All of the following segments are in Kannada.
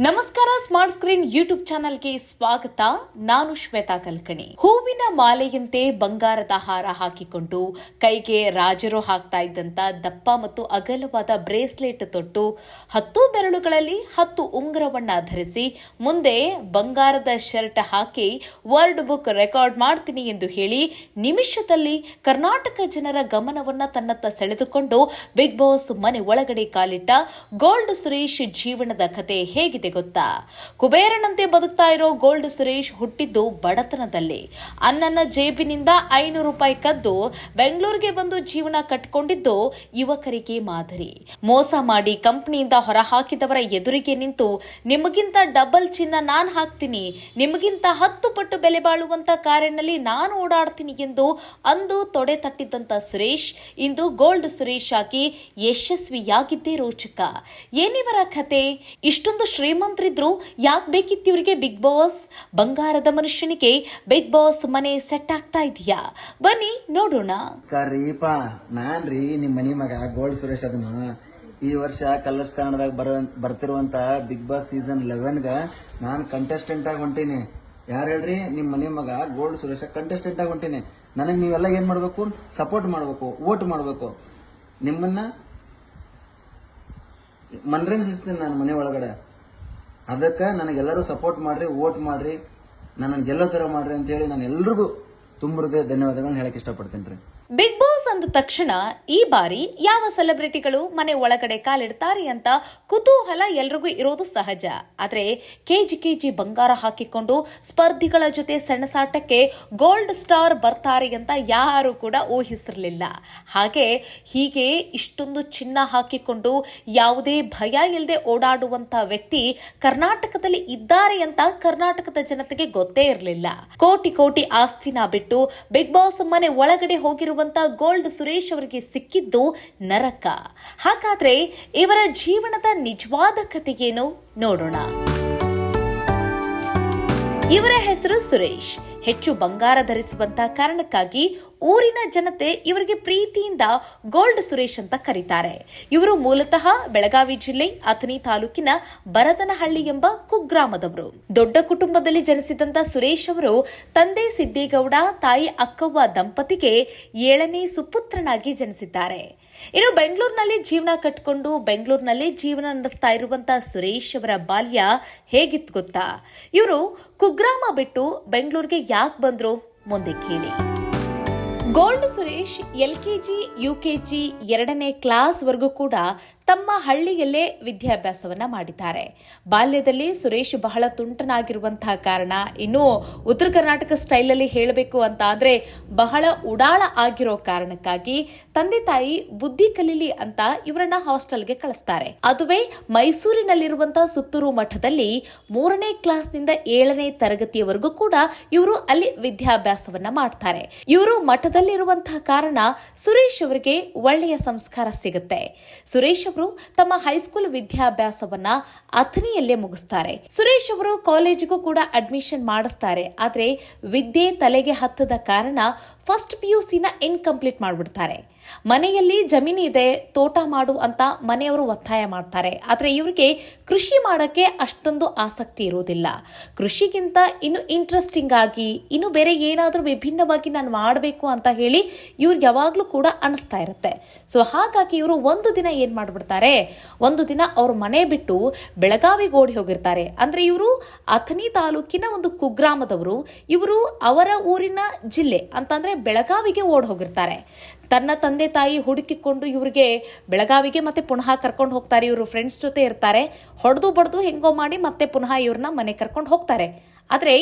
ನಮಸ್ಕಾರ, ಸ್ಮಾರ್ಟ್ ಸ್ಕ್ರೀನ್ ಯೂಟ್ಯೂಬ್ ಚಾನೆಲ್ಗೆ ಸ್ವಾಗತ. ನಾನು ಶ್ವೇತಾ ಕಲ್ಕಣಿ. ಹೂವಿನ ಮಾಲೆಯಂತೆ ಬಂಗಾರದ ಹಾರ ಹಾಕಿಕೊಂಡು ಕೈಗೆ ರಾಜರು ಹಾಕ್ತಾ ಇದ್ದಂತ ದಪ್ಪ ಮತ್ತು ಅಗಲವಾದ ಬ್ರೇಸ್ಲೆಟ್ ತೊಟ್ಟು ಹತ್ತು ಬೆರಳುಗಳಲ್ಲಿ ಹತ್ತು ಉಂಗುರವನ್ನ ಧರಿಸಿ ಮುಂದೆ ಬಂಗಾರದ ಶರ್ಟ್ ಹಾಕಿ ವರ್ಡ್ ಬುಕ್ ರೆಕಾರ್ಡ್ ಮಾಡ್ತೀನಿ ಎಂದು ಹೇಳಿ ನಿಮಿಷದಲ್ಲಿ ಕರ್ನಾಟಕ ಜನರ ಗಮನವನ್ನ ತನ್ನತ್ತ ಸೆಳೆದುಕೊಂಡು ಬಿಗ್ ಬಾಸ್ ಮನೆ ಒಳಗಡೆ ಕಾಲಿಟ್ಟ ಗೋಲ್ಡ್ ಸುರೇಶ್ ಜೀವನದ ಕತೆ ಹೇಗಿದೆ? ಗೊತ್ತಾ? ಕುಬೇರನಂತೆ ಬದುಕ್ತಾ ಇರೋ ಗೋಲ್ಡ್ ಸುರೇಶ್ ಹುಟ್ಟಿದ್ದು ಬಡತನದಲ್ಲಿ. ಅನ್ನನ ಜೇಬಿನಿಂದ ಐನೂರು ರೂಪಾಯಿ ಕದ್ದು ಬೆಂಗಳೂರಿಗೆ ಬಂದು ಜೀವನ ಕಟ್ಕೊಂಡಿದ್ದು ಯುವಕರಿಗೆ ಮಾದರಿ. ಮೋಸ ಮಾಡಿ ಕಂಪನಿಯಿಂದ ಹೊರಹಾಕಿದವರ ಎದುರಿಗೆ ನಿಂತು ನಿಮಗಿಂತ ಡಬಲ್ ಚಿನ್ನ ನಾನ್ ಹಾಕ್ತೀನಿ, ನಿಮಗಿಂತ ಹತ್ತು ಪಟ್ಟು ಬೆಲೆ ಬಾಳುವಂತ ಕಾರಿನಲ್ಲಿ ನಾನು ಓಡಾಡ್ತೀನಿ ಎಂದು ಅಂದು ತೊಡೆ ತಟ್ಟಿದ್ದಂತ ಸುರೇಶ್ ಇಂದು ಗೋಲ್ಡ್ ಸುರೇಶ್ ಆಗಿ ಯಶಸ್ವಿಯಾಗಿದ್ದೇ ರೋಚಕ. ಏನಿವರ ಕತೆ? ಇಷ್ಟೊಂದು ಶ್ರೀಮಂತರಿದ್ರು ಯಾಕೆ ಬೇಕಿತ್ತು ಇವರಿಗೆ ಬಿಗ್ ಬಾಸ್? ಬಂಗಾರದ ಮನುಷ್ಯನಿಗೆ ಬಿಗ್ ಬಾಸ್ ಮನೆ ಸೆಟ್ ಆಗ್ತಾ ಇದೆಯಾ? ಬನ್ನಿ, ನೋಡೋಣ. ಕರೀಪ ನಾನ್ ರೀ ನಿಮ್ ಮನಿ ಮಗ ಗೋಲ್ಡ್ ಸುರೇಶ್ ಅದನ್ನ. ಈ ವರ್ಷ ಕಲರ್ಸ್ ಕನ್ನಡದಾಗ ಬರೋ, ಬರ್ತಿರುವಂತ ಬಿಗ್ ಬಾಸ್ ಸೀಸನ್ ಗ ನಾನ್ ಕಂಟೆಸ್ಟೆಂಟ್ ಆಗಿ ಹೊಂಟೀನಿ. ಯಾರು ಹೇಳ್ರಿ? ನಿಮ್ ಮನೆ ಮಗ ಗೋಲ್ಡ್ ಸುರೇಶ ಕಂಟೆಸ್ಟೆಂಟ್ ಆಗಿ ಹೊಂಟೀನಿ. ನನಗೆ ನೀವೆಲ್ಲ ಏನ್ ಮಾಡ್ಬೇಕು? ಸಪೋರ್ಟ್ ಮಾಡ್ಬೇಕು ವೋಟ್ ಮಾಡ್ಬೇಕು. ನಿಮ್ಮನ್ನ ಮನರಂಜಿಸ್ತೀನಿ ನಾನು ಮನೆ ಒಳಗಡೆ. ಅದಕ್ಕೆ ನನಗೆಲ್ಲರೂ ಸಪೋರ್ಟ್ ಮಾಡ್ರಿ ವೋಟ್ ಮಾಡ್ರಿ ನನ್ನ ಗೆಲ್ಲೋ ಥರ ಮಾಡ್ರಿ ಅಂತ ಹೇಳಿ ನಾನು ಎಲ್ರಿಗೂ ತುಂಬ ಹೃದಯ ಧನ್ಯವಾದಗಳನ್ನ ಹೇಳಕ್ ಇಷ್ಟಪಡ್ತೀನಿ ರೀ ಬಿಗ್ ಬಾಸ್ ಅಂದ ತಕ್ಷಣ ಈ ಬಾರಿ ಯಾವ ಸೆಲೆಬ್ರಿಟಿಗಳು ಮನೆ ಒಳಗಡೆ ಕಾಲಿಡ್ತಾರೆ ಅಂತ ಕುತೂಹಲ ಎಲ್ರಿಗೂ ಇರೋದು ಸಹಜ. ಆದರೆ ಕೆಜಿ ಕೆಜಿ ಬಂಗಾರ ಹಾಕಿಕೊಂಡು ಸ್ಪರ್ಧಿಗಳ ಜೊತೆ ಸೆಣಸಾಟಕ್ಕೆ ಗೋಲ್ಡ್ ಸ್ಟಾರ್ ಬರ್ತಾರೆ ಅಂತ ಯಾರು ಕೂಡ ಊಹಿಸಿರಲಿಲ್ಲ. ಹಾಗೆ ಹೀಗೆ ಇಷ್ಟೊಂದು ಚಿನ್ನ ಹಾಕಿಕೊಂಡು ಯಾವುದೇ ಭಯ ಇಲ್ಲದೆ ಓಡಾಡುವಂತ ವ್ಯಕ್ತಿ ಕರ್ನಾಟಕದಲ್ಲಿ ಇದ್ದಾರೆ ಅಂತ ಕರ್ನಾಟಕದ ಜನತೆಗೆ ಗೊತ್ತೇ ಇರಲಿಲ್ಲ. ಕೋಟಿ ಕೋಟಿ ಆಸ್ತಿನ ಬಿಟ್ಟು ಬಿಗ್ ಬಾಸ್ ಮನೆ ಒಳಗಡೆ ಹೋಗಿರುವಂತ ಗೋಲ್ಡ್ ಸುರೇಶ್ ಅವರಿಗೆ ಸಿಕ್ಕಿದ್ದು ನರಕ. ಹಾಗಾದ್ರೆ ಇವರ ಜೀವನದ ನಿಜವಾದ ಕಥೆಗೇನು ನೋಡೋಣ. ಇವರ ಹೆಸರು ಸುರೇಶ್. ಹೆಚ್ಚು ಬಂಗಾರ ಧರಿಸುವಂತ ಕಾರಣಕ್ಕಾಗಿ ಊರಿನ ಜನತೆ ಇವರಿಗೆ ಪ್ರೀತಿಯಿಂದ ಗೋಲ್ಡ್ ಸುರೇಶ್ ಅಂತ ಕರೀತಾರೆ. ಇವರು ಮೂಲತಃ ಬೆಳಗಾವಿ ಜಿಲ್ಲೆ ಅಥಣಿ ತಾಲೂಕಿನ ಬರದನಹಳ್ಳಿ ಎಂಬ ಕುಗ್ರಾಮದವರು. ದೊಡ್ಡ ಕುಟುಂಬದಲ್ಲಿ ಜನಿಸಿದಂತ ಸುರೇಶ್ ಅವರು ತಂದೆ ಸಿದ್ದೇಗೌಡ, ತಾಯಿ ಅಕ್ಕವ್ವ ದಂಪತಿಗೆ ಏಳನೇ ಸುಪುತ್ರನಾಗಿ ಜನಿಸಿದ್ದಾರೆ. ಇನ್ನು ಬೆಂಗಳೂರಿನಲ್ಲಿ ಜೀವನ ಕಟ್ಟಿಕೊಂಡು ಬೆಂಗಳೂರಿನಲ್ಲಿ ಜೀವನ ನಡೆಸ್ತಾ ಇರುವಂತ ಸುರೇಶ್ ಅವರ ಬಾಲ್ಯ ಹೇಗಿತ್ತು ಗೊತ್ತಾ? ಇವರು ಕುಗ್ರಾಮ ಬಿಟ್ಟು ಬೆಂಗಳೂರಿಗೆ ಯಾಕೆ ಬಂದ್ರು? ಮುಂದೆ ಕೇಳಿ. ಗೋಲ್ಡ್ ಸುರೇಶ್ ಎಲ್ಕೆಜಿ ಯುಕೆಜಿ ಎರಡನೇ ಕ್ಲಾಸ್ವರೆಗೂ ಕೂಡ ತಮ್ಮ ಹಳ್ಳಿಯಲ್ಲೇ ವಿದ್ಯಾಭ್ಯಾಸವನ್ನ ಮಾಡಿದ್ದಾರೆ. ಬಾಲ್ಯದಲ್ಲಿ ಸುರೇಶ್ ಬಹಳ ತುಂಟನಾಗಿರುವಂತಹ ಕಾರಣ ಇನ್ನು ಉತ್ತರ ಕರ್ನಾಟಕ ಸ್ಟೈಲಲ್ಲಿ ಹೇಳಬೇಕು ಅಂತ ಬಹಳ ಉಡಾಳ ಆಗಿರೋ ಕಾರಣಕ್ಕಾಗಿ ತಂದೆ ತಾಯಿ ಬುದ್ಧಿ ಕಲೀಲಿ ಅಂತ ಇವರನ್ನ ಹಾಸ್ಟೆಲ್ಗೆ ಕಳಿಸ್ತಾರೆ. ಅದುವೇ ಮೈಸೂರಿನಲ್ಲಿರುವಂತಹ ಸುತ್ತೂರು ಮಠದಲ್ಲಿ ಮೂರನೇ ಕ್ಲಾಸ್ನಿಂದ ಏಳನೇ ತರಗತಿಯವರೆಗೂ ಕೂಡ ಇವರು ಅಲ್ಲಿ ವಿದ್ಯಾಭ್ಯಾಸವನ್ನ ಮಾಡ್ತಾರೆ. ಇವರು ಮಠದಲ್ಲಿರುವಂತಹ ಕಾರಣ ಸುರೇಶ್ ಅವರಿಗೆ ಒಳ್ಳೆಯ ಸಂಸ್ಕಾರ ಸಿಗುತ್ತೆ. ಸುರೇಶ್ ತಮ್ಮ ಹೈಸ್ಕೂಲ್ ವಿದ್ಯಾಭ್ಯಾಸವನ್ನ ಅಥನಿಯಲ್ಲೇ ಮುಗಿಸ್ತಾರೆ. ಸುರೇಶ್ ಅವರು ಕಾಲೇಜಿಗೂ ಕೂಡ ಅಡ್ಮಿಷನ್ ಮಾಡಿಸ್ತಾರೆ. ಆದ್ರೆ ವಿದ್ಯೆ ತಲೆಗೆ ಹತ್ತದ ಕಾರಣ ಫಸ್ಟ್ ಪಿ ಯು ಸಿನ ಇನ್ಕಂಪ್ಲೀಟ್ ಮಾಡಿಬಿಡ್ತಾರೆ. ಮನೆಯಲ್ಲಿ ಜಮೀನಿದೆ ತೋಟ ಮಾಡು ಅಂತ ಮನೆಯವರು ಒತ್ತಾಯ ಮಾಡ್ತಾರೆ. ಆದರೆ ಇವರಿಗೆ ಕೃಷಿ ಮಾಡೋಕ್ಕೆ ಅಷ್ಟೊಂದು ಆಸಕ್ತಿ ಇರೋದಿಲ್ಲ ಕೃಷಿಗಿಂತ ಇನ್ನು ಇಂಟ್ರೆಸ್ಟಿಂಗ್ ಆಗಿ, ಇನ್ನು ಬೇರೆ ಏನಾದರೂ ವಿಭಿನ್ನವಾಗಿ ನಾನು ಮಾಡಬೇಕು ಅಂತ ಹೇಳಿ ಇವ್ರಿಗೆ ಯಾವಾಗಲೂ ಕೂಡ ಅನಿಸ್ತಾ ಇರುತ್ತೆ. ಸೊ ಹಾಗಾಗಿ ಇವರು ಒಂದು ದಿನ ಏನು ಮಾಡಿಬಿಡ್ತಾರೆ? ಒಂದು ದಿನ ಅವ್ರ ಮನೆ ಬಿಟ್ಟು ಬೆಳಗಾವಿಗೆ ಓಡಿ ಹೋಗಿರ್ತಾರೆ. ಅಂದ್ರೆ ಇವರು ಅಥಣಿ ತಾಲೂಕಿನ ಒಂದು ಕುಗ್ರಾಮದವರು. ಇವರು ಅವರ ಊರಿನ ಜಿಲ್ಲೆ, ಅಂತಂದ್ರೆ ಬೆಳಗಾವಿಗೆ ಓಡಿ ಹೋಗಿರ್ತಾರೆ. ತನ್ನ ತಂದೆ ತಾಯಿ ಹುಡುಕಿಕೊಂಡು ಇವರಿಗೆ ಬೆಳಗಾವಿಗೆ ಮತ್ತೆ ಪುನಃ ಕರ್ಕೊಂಡು ಹೋಗ್ತಾರೆ. ಇವರು ಫ್ರೆಂಡ್ಸ್ ಜೊತೆ ಇರ್ತಾರೆ. ಹೊಡೆದು ಬಡ್ದು ಹೆಂಗೋ ಮಾಡಿ ಮತ್ತೆ ಪುನಃ ಇವ್ರನ್ನ ಮನೆ ಕರ್ಕೊಂಡು ಹೋಗ್ತಾರೆ. ಆದರೆ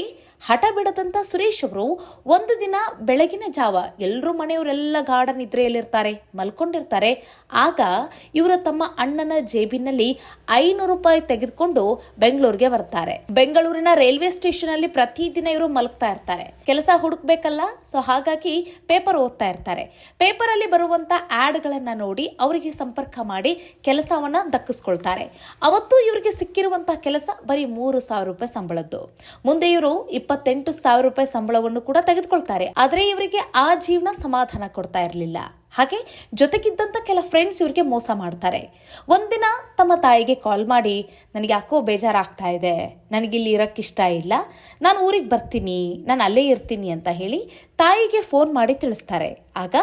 ಹಠ ಬಿಡದಂತ ಸುರೇಶ್ ಅವರು ಒಂದು ದಿನ ಬೆಳಗಿನ ಜಾವ ಎಲ್ಲರೂ ಮನೆಯವರೆಲ್ಲ ಗಾರ್ಡನ್ ನಿದ್ರೆಯಲ್ಲಿರ್ತಾರೆ, ಮಲ್ಕೊಂಡಿರ್ತಾರೆ. ಆಗ ಇವರ ತಮ್ಮ ಅಣ್ಣನ ಜೇಬಿನಲ್ಲಿ ಐನೂರು ರೂಪಾಯಿ ತೆಗೆದುಕೊಂಡು ಬೆಂಗಳೂರಿಗೆ ಬರ್ತಾರೆ. ಬೆಂಗಳೂರಿನ ರೈಲ್ವೆ ಸ್ಟೇಷನ್ ಅಲ್ಲಿ ಪ್ರತಿದಿನ ಇವರು ಮಲಗ್ತಾ ಇರ್ತಾರೆ. ಕೆಲಸ ಹುಡುಕ್ಬೇಕಲ್ಲ, ಸೊ ಹಾಗಾಗಿ ಪೇಪರ್ ಓದ್ತಾ ಇರ್ತಾರೆ. ಪೇಪರ್ ಅಲ್ಲಿ ಬರುವಂತ ಗಳನ್ನ ನೋಡಿ ಅವರಿಗೆ ಸಂಪರ್ಕ ಮಾಡಿ ಕೆಲಸವನ್ನ ದಕ್ಕಿಸ್ಕೊಳ್ತಾರೆ. ಅವತ್ತು ಇವರಿಗೆ ಸಿಕ್ಕಿರುವಂತಹ ಕೆಲಸ ಬರೀ ಮೂರು ಸಾವಿರ ರೂಪಾಯಿ ಸಂಬಳದ್ದು. ಮುಂದೆ ಇವರು ಇಪ್ಪತ್ತೆಂಟು ಸಾವಿರ ರೂಪಾಯಿ ಸಂಬಳವನ್ನು ಕೂಡ ತೆಗೆದುಕೊಳ್ತಾರೆ. ಆದರೆ ಇವರಿಗೆ ಆ ಜೀವನ ಸಮಾಧಾನ ಕೊಡ್ತಾ ಇರಲಿಲ್ಲ. ಹಾಗೆ ಜೊತೆಗಿದ್ದಂಥ ಕೆಲ ಫ್ರೆಂಡ್ಸ್ ಇವ್ರಿಗೆ ಮೋಸ ಮಾಡ್ತಾರೆ. ಒಂದಿನ ತಮ್ಮ ತಾಯಿಗೆ ಕಾಲ್ ಮಾಡಿ, ನನಗೆ ಯಾಕೋ ಬೇಜಾರಾಗ್ತಾ ಇದೆ. ನನಗಿಲ್ಲಿ ಇರೋಕ್ಕಿಷ್ಟ ಇಲ್ಲ. ನಾನು ಊರಿಗೆ ಬರ್ತೀನಿ. ನಾನು ಅಲ್ಲೇ ಇರ್ತೀನಿ ಅಂತ ಹೇಳಿ ತಾಯಿಗೆ ಫೋನ್ ಮಾಡಿ ತಿಳಿಸ್ತಾರೆ. ಆಗ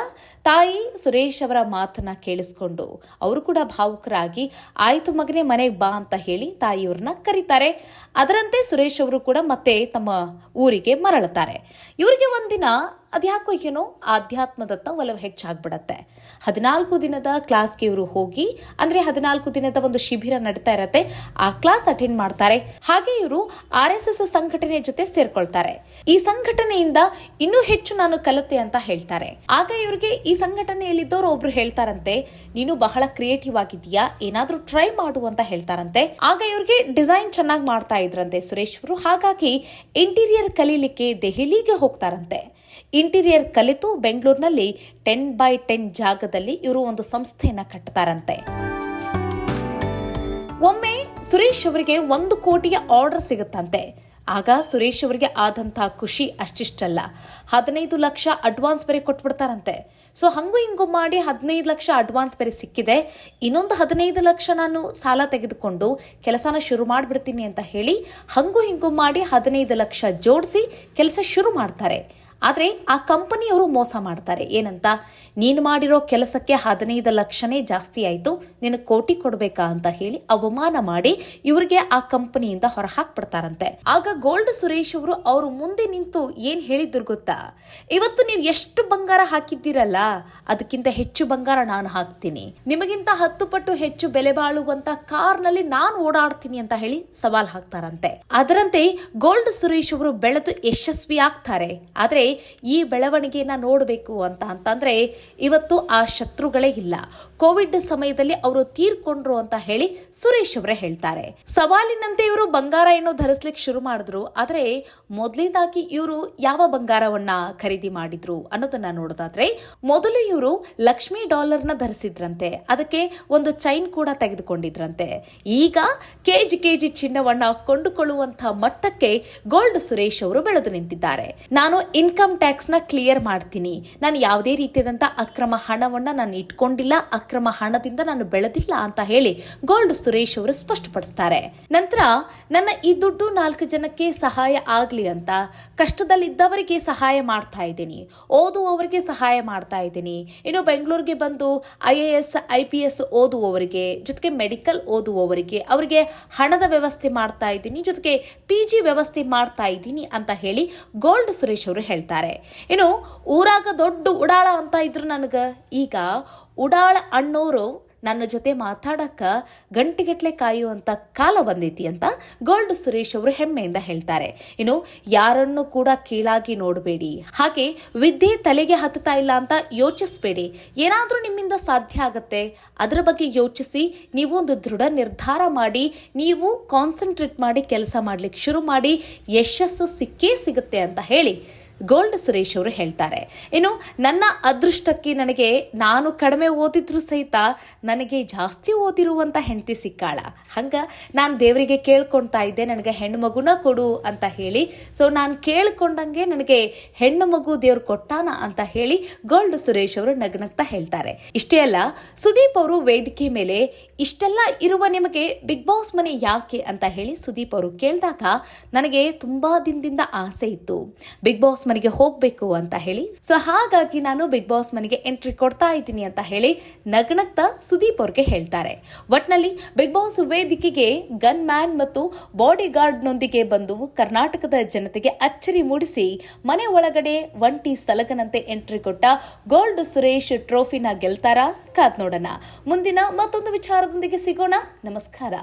ತಾಯಿ ಸುರೇಶ್ ಅವರ ಮಾತನ್ನ ಕೇಳಿಸ್ಕೊಂಡು, ಅವರು ಕೂಡ ಭಾವುಕರಾಗಿ, ಆಯಿತು ಮಗನೇ, ಮನೆಗೆ ಬಾ ಅಂತ ಹೇಳಿ ತಾಯಿಯವ್ರನ್ನ ಕರೀತಾರೆ. ಅದರಂತೆ ಸುರೇಶ್ ಅವರು ಕೂಡ ಮತ್ತೆ ತಮ್ಮ ಊರಿಗೆ ಮರಳುತ್ತಾರೆ. ಇವರಿಗೆ ಒಂದಿನ ಅದ್ಯಾಕೋ ಏನೋ ಆಧ್ಯಾತ್ಮದತ್ತ ಒಲವು ಹೆಚ್ಚಾಗ್ಬಿಡತ್ತೆ. ಹದಿನಾಲ್ಕು ದಿನದ ಕ್ಲಾಸ್ಗೆ ಇವರು ಹೋಗಿ, ಅಂದ್ರೆ ಹದಿನಾಲ್ಕು ದಿನದ ಒಂದು ಶಿಬಿರ ನಡೀತಾ ಇರತ್ತೆ. ಆ ಕ್ಲಾಸ್ ಅಟೆಂಡ್ ಮಾಡ್ತಾರೆ. ಹಾಗೆ ಇವರು ಆರ್ ಎಸ್ ಸಂಘಟನೆ ಜೊತೆ ಸೇರ್ಕೊಳ್ತಾರೆ. ಈ ಸಂಘಟನೆಯಿಂದ ಇನ್ನೂ ಹೆಚ್ಚು ನಾನು ಕಲಿತೆ ಅಂತ ಹೇಳ್ತಾರೆ. ಆಗ ಇವರಿಗೆ ಈ ಸಂಘಟನೆಯಲ್ಲಿದ್ದವರು ಒಬ್ರು ಹೇಳ್ತಾರಂತೆ, ನೀನು ಬಹಳ ಕ್ರಿಯೇಟಿವ್ ಆಗಿದೀಯಾ ಏನಾದ್ರೂ ಟ್ರೈ ಮಾಡು ಅಂತ ಹೇಳ್ತಾರಂತೆ. ಆಗ ಇವ್ರಿಗೆ ಡಿಸೈನ್ ಚೆನ್ನಾಗಿ ಮಾಡ್ತಾ ಇದ್ರಂತೆ ಸುರೇಶ್ ಅವರು ಹಾಗಾಗಿ ಇಂಟೀರಿಯರ್ ಕಲೀಲಿಕ್ಕೆ ದೆಹಲಿಗೆ ಹೋಗ್ತಾರಂತೆ. ಇಂಟೀರಿಯರ್ ಕಲಿತು ಬೆಂಗಳೂರಿನಲ್ಲಿ ಟೆನ್ ಬೈ ಟೆನ್ ಜಾಗದಲ್ಲಿ ಇವರು ಒಂದು ಸಂಸ್ಥೆಯನ್ನ ಕಟ್ತಾರಂತೆ. ಒಮ್ಮೆ ಸುರೇಶ್ ಅವರಿಗೆ ಒಂದು ಕೋಟಿಯ ಆರ್ಡರ್ ಸಿಗುತ್ತಂತೆ. ಆಗ ಸುರೇಶ್ ಅವರಿಗೆ ಆದಂತಹ ಖುಷಿ ಅಷ್ಟಿಷ್ಟಲ್ಲ. ಹದಿನೈದು ಲಕ್ಷ ಅಡ್ವಾನ್ಸ್ ಬೇರೆ ಕೊಟ್ಬಿಡ್ತಾರಂತೆ. ಸೊ ಹಂಗೂ ಹಿಂಗು ಮಾಡಿ ಹದಿನೈದು ಲಕ್ಷ ಅಡ್ವಾನ್ಸ್ ಬೇರೆ ಸಿಕ್ಕಿದೆ. ಇನ್ನೊಂದು ಹದಿನೈದು ಲಕ್ಷ ನಾನು ಸಾಲ ತೆಗೆದುಕೊಂಡು ಕೆಲಸನ ಶುರು ಮಾಡಿಬಿಡ್ತೀನಿ ಅಂತ ಹೇಳಿ ಹಂಗೂ ಹಿಂಗು ಮಾಡಿ ಹದಿನೈದು ಲಕ್ಷ ಜೋಡಿಸಿ ಕೆಲಸ ಶುರು ಮಾಡ್ತಾರೆ. ಆದರೆ ಆ ಕಂಪನಿಯವರು ಮೋಸ ಮಾಡ್ತಾರೆ. ಏನಂತ? ನೀನು ಮಾಡಿರೋ ಕೆಲಸಕ್ಕೆ ಹದಿನೈದು ಲಕ್ಷನೇ ಜಾಸ್ತಿ ಆಯಿತು, ನಿನಗೆ ಕೋಟಿ ಕೊಡಬೇಕಾ ಅಂತ ಹೇಳಿ ಅವಮಾನ ಮಾಡಿ ಇವರಿಗೆ ಆ ಕಂಪನಿಯಿಂದ ಹೊರ ಹಾಕ್ಬಿಡ್ತಾರಂತೆ ಆಗ ಗೋಲ್ಡ್ ಸುರೇಶ್ ಅವರು ಅವರು ಮುಂದೆ ನಿಂತು ಏನು ಹೇಳಿದ್ರು ಗೊತ್ತಾ? ಇವತ್ತು ನೀವು ಎಷ್ಟು ಬಂಗಾರ ಹಾಕಿದ್ದೀರಲ್ಲ, ಅದಕ್ಕಿಂತ ಹೆಚ್ಚು ಬಂಗಾರ ನಾನು ಹಾಕ್ತೀನಿ. ನಿಮಗಿಂತ ಹತ್ತು ಪಟ್ಟು ಹೆಚ್ಚು ಬೆಲೆ ಬಾಳುವಂತ ಕಾರ್ನಲ್ಲಿ ನಾನು ಓಡಾಡ್ತೀನಿ ಅಂತ ಹೇಳಿ ಸವಾಲ್ ಹಾಕ್ತಾರಂತೆ. ಅದರಂತೆ ಗೋಲ್ಡ್ ಸುರೇಶ್ ಅವರು ಬೆಳೆದು ಯಶಸ್ವಿ ಆಗ್ತಾರೆ. ಆದ್ರೆ ಈ ಬೆಳವಣಿಗೆಯನ್ನ ನೋಡಬೇಕು ಅಂತ ಅಂತಂದ್ರೆ ಇವತ್ತು ಆ ಶತ್ರುಗಳೇ ಇಲ್ಲ. ಕೋವಿಡ್ ಸಮಯದಲ್ಲಿ ಅವರು ತೀರ್ಕೊಂಡ್ರು ಅಂತ ಹೇಳಿ ಸುರೇಶ್ ಅವರೇ ಹೇಳ್ತಾರೆ. ಸವಾಲಿನಂತೆ ಇವರು ಬಂಗಾರ ಏನೋ ಧರಿಸ್ಲಿಕ್ಕೆ ಶುರು ಮಾಡಿದ್ರು. ಆದ್ರೆ ಮೊದಲನೇದಾಗಿ ಇವರು ಯಾವ ಬಂಗಾರವನ್ನ ಖರೀದಿ ಮಾಡಿದ್ರು ಅನ್ನೋದನ್ನ ನೋಡೋದಾದ್ರೆ ಮೊದಲು ಇವರು ಲಕ್ಷ್ಮಿ ಡಾಲರ್ನ ಧರಿಸಿದ್ರಂತೆ. ಅದಕ್ಕೆ ಒಂದು ಚೈನ್ ಕೂಡ ತೆಗೆದುಕೊಂಡಿದ್ರಂತೆ. ಈಗ ಕೆಜಿ ಕೆಜಿ ಚಿನ್ನವನ್ನ ಕೊಂಡುಕೊಳ್ಳುವಂತಹ ಮಟ್ಟಕ್ಕೆ ಗೋಲ್ಡ್ ಸುರೇಶ್ ಅವರು ಬೆಳೆದು ನಿಂತಿದ್ದಾರೆ. ನಾನು ಇನ್ಕಮ್ ಟ್ಯಾಕ್ಸ್ನ ಕ್ಲಿಯರ್ ಮಾಡ್ತೀನಿ. ನಾನು ಯಾವುದೇ ರೀತಿಯಾದಂಥ ಅಕ್ರಮ ಹಣವನ್ನು ನಾನು ಇಟ್ಕೊಂಡಿಲ್ಲ, ಅಕ್ರಮ ಹಣದಿಂದ ನಾನು ಬೆಳೆದಿಲ್ಲ ಅಂತ ಹೇಳಿ ಗೋಲ್ಡ್ ಸುರೇಶ್ ಅವರು ಸ್ಪಷ್ಟಪಡಿಸ್ತಾರೆ. ನಂತರ, ನನ್ನ ಈ ದುಡ್ಡು ನಾಲ್ಕು ಜನಕ್ಕೆ ಸಹಾಯ ಆಗಲಿ ಅಂತ ಕಷ್ಟದಲ್ಲಿದ್ದವರಿಗೆ ಸಹಾಯ ಮಾಡ್ತಾ ಇದ್ದೀನಿ. ಓದುವವರಿಗೆ ಸಹಾಯ ಮಾಡ್ತಾ ಇದ್ದೀನಿ. ಇನ್ನು ಬೆಂಗಳೂರಿಗೆ ಬಂದು I A S, I P S ಓದುವವರಿಗೆ, ಜೊತೆಗೆ ಮೆಡಿಕಲ್ ಓದುವವರಿಗೆ ಅವರಿಗೆ ಹಣದ ವ್ಯವಸ್ಥೆ ಮಾಡ್ತಾ ಇದ್ದೀನಿ, ಜೊತೆಗೆ ಪಿ ಜಿ ವ್ಯವಸ್ಥೆ ಮಾಡ್ತಾ ಇದ್ದೀನಿ ಅಂತ ಹೇಳಿ ಗೋಲ್ಡ್ ಸುರೇಶ್ ಅವರು ಹೇಳ್ತಾರೆ. ಇನ್ನು ಊರಾಗ ದೊಡ್ಡ ಉಡಾಳ ಅಂತ ಇದ್ರು ನನಗೆ. ಈಗ ಉಡಾಳ ಅಣ್ಣೋರು ನನ್ನ ಜೊತೆ ಮಾತಾಡಕ್ಕ ಗಂಟೆಗಟ್ಟಲೆ ಕಾಯುವಂತ ಕಾಲ ಬಂದೈತಿ ಅಂತ ಗೋಲ್ಡ್ ಸುರೇಶ್ ಅವರು ಹೆಮ್ಮೆಯಿಂದ ಹೇಳ್ತಾರೆ. ಇನ್ನು ಯಾರನ್ನು ಕೂಡ ಕೀಳಾಗಿ ನೋಡಬೇಡಿ. ಹಾಗೆ ವಿದ್ಯೆ ತಲೆಗೆ ಹತ್ತುತ್ತಾ ಇಲ್ಲ ಅಂತ ಯೋಚಿಸಬೇಡಿ. ಏನಾದರೂ ನಿಮ್ಮಿಂದ ಸಾಧ್ಯ ಆಗತ್ತೆ. ಅದರ ಬಗ್ಗೆ ಯೋಚಿಸಿ, ನೀವು ಒಂದು ದೃಢ ನಿರ್ಧಾರ ಮಾಡಿ, ನೀವು ಕಾನ್ಸಂಟ್ರೇಟ್ ಮಾಡಿ, ಕೆಲಸ ಮಾಡ್ಲಿಕ್ಕೆ ಶುರು ಮಾಡಿ, ಯಶಸ್ಸು ಸಿಕ್ಕೇ ಸಿಗುತ್ತೆ ಅಂತ ಹೇಳಿ. ಗೋಲ್ಡ್ ಸುರೇಶ್ ಅವರು ಹೇಳ್ತಾರೆ. ಇನ್ನು ನನ್ನ ಅದೃಷ್ಟಕ್ಕೆ ನನಗೆ ನಾನು ಕಡಿಮೆ ಓದಿದ್ರು ಸಹಿತ ನನಗೆ ಜಾಸ್ತಿ ಓದಿರುವಂಥ ಹೆಂಡತಿ ಸಿಕ್ಕಾಳ. ಹಂಗ ನಾನು ದೇವರಿಗೆ ಕೇಳ್ಕೊಳ್ತಾ ಇದ್ದೆ, ನನಗೆ ಹೆಣ್ಣು ಮಗುನ ಕೊಡು ಅಂತ ಹೇಳಿ. ಸೊ ನಾನು ಕೇಳ್ಕೊಂಡಂಗೆ ನನಗೆ ಹೆಣ್ಣು ಮಗು ದೇವ್ರು ಕೊಟ್ಟಾನ ಅಂತ ಹೇಳಿ ಗೋಲ್ಡ್ ಸುರೇಶ್ ಅವರು ನಗ್ನಗ್ತಾ ಹೇಳ್ತಾರೆ. ಇಷ್ಟೇ ಅಲ್ಲ, ಸುದೀಪ್ ಅವರು ವೇದಿಕೆ ಮೇಲೆ ಇಷ್ಟೆಲ್ಲ ಇರುವ ನಿಮಗೆ ಬಿಗ್ ಬಾಸ್ ಮನೆ ಯಾಕೆ ಅಂತ ಹೇಳಿ ಸುದೀಪ್ ಅವರು ಕೇಳಿದಾಗ ನನಗೆ ತುಂಬಾ ದಿನದಿಂದ ಆಸೆ ಇತ್ತು. ಬಿಗ್ ಬಾಸ್ ಮನೆಗೆ ಹೋಗ್ಬೇಕು ಅಂತ ಹೇಳಿ. ಸೊ ಹಾಗಾಗಿ ನಾನು ಬಿಗ್ ಬಾಸ್ ಮನೆಗೆ ಎಂಟ್ರಿ ಕೊಡ್ತಾ ಇದ್ದೀನಿ ಅಂತ ಹೇಳಿ ನಗ್ನಗ್ತಾ ಸುದೀಪ್ ಅವ್ರಿಗೆ ಹೇಳ್ತಾರೆ. ಒಟ್ನಲ್ಲಿ ಬಿಗ್ ಬಾಸ್ ವೇದಿಕೆಗೆ ಗನ್ ಮ್ಯಾನ್ ಮತ್ತು ಬಾಡಿ ಗಾರ್ಡ್ನೊಂದಿಗೆ ಬಂದು ಕರ್ನಾಟಕದ ಜನತೆಗೆ ಅಚ್ಚರಿ ಮೂಡಿಸಿ ಮನೆ ಒಳಗಡೆ ಒಂಟಿ ಸಲಗನಂತೆ ಎಂಟ್ರಿ ಕೊಟ್ಟ ಗೋಲ್ಡ್ ಸುರೇಶ್ ಟ್ರೋಫಿನ ಗೆಲ್ತಾರಾ ಕಾದ್ ನೋಡೋಣ ಮುಂದಿನ ಮತ್ತೊಂದು ವಿಚಾರದೊಂದಿಗೆ ಸಿಗೋಣ. ನಮಸ್ಕಾರ.